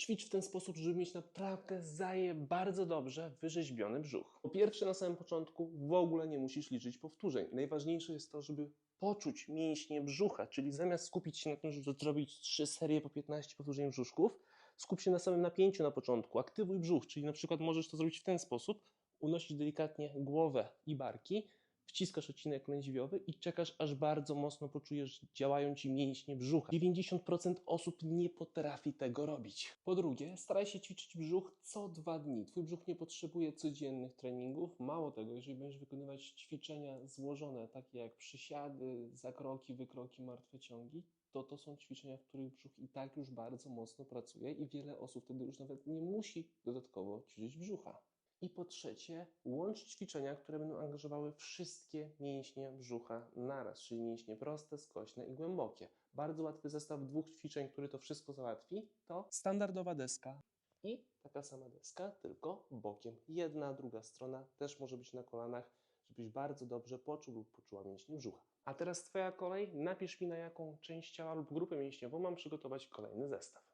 Ćwicz w ten sposób, żeby mieć naprawdę zaje bardzo dobrze wyrzeźbiony brzuch. Po pierwsze, na samym początku w ogóle nie musisz liczyć powtórzeń. Najważniejsze jest to, żeby poczuć mięśnie brzucha, czyli zamiast skupić się na tym, żeby zrobić trzy serie po 15 powtórzeń brzuszków, skup się na samym napięciu na początku. Aktywuj brzuch, czyli na przykład możesz to zrobić w ten sposób, unosić delikatnie głowę i barki, wciskasz odcinek lędźwiowy i czekasz, aż bardzo mocno poczujesz, działają ci mięśnie brzucha. 90% osób nie potrafi tego robić. Po drugie, staraj się ćwiczyć brzuch co dwa dni. Twój brzuch nie potrzebuje codziennych treningów. Mało tego, jeżeli będziesz wykonywać ćwiczenia złożone, takie jak przysiady, zakroki, wykroki, martwe ciągi, to to są ćwiczenia, w których brzuch i tak już bardzo mocno pracuje i wiele osób wtedy już nawet nie musi dodatkowo ćwiczyć brzucha. I po trzecie, łącz ćwiczenia, które będą angażowały wszystkie mięśnie brzucha naraz, czyli mięśnie proste, skośne i głębokie. Bardzo łatwy zestaw dwóch ćwiczeń, który to wszystko załatwi, to standardowa deska i taka sama deska, tylko bokiem. Jedna, druga strona też może być na kolanach, żebyś bardzo dobrze poczuł lub poczuła mięśnie brzucha. A teraz Twoja kolej, napisz mi na jaką część ciała lub grupę mięśniową mam przygotować kolejny zestaw.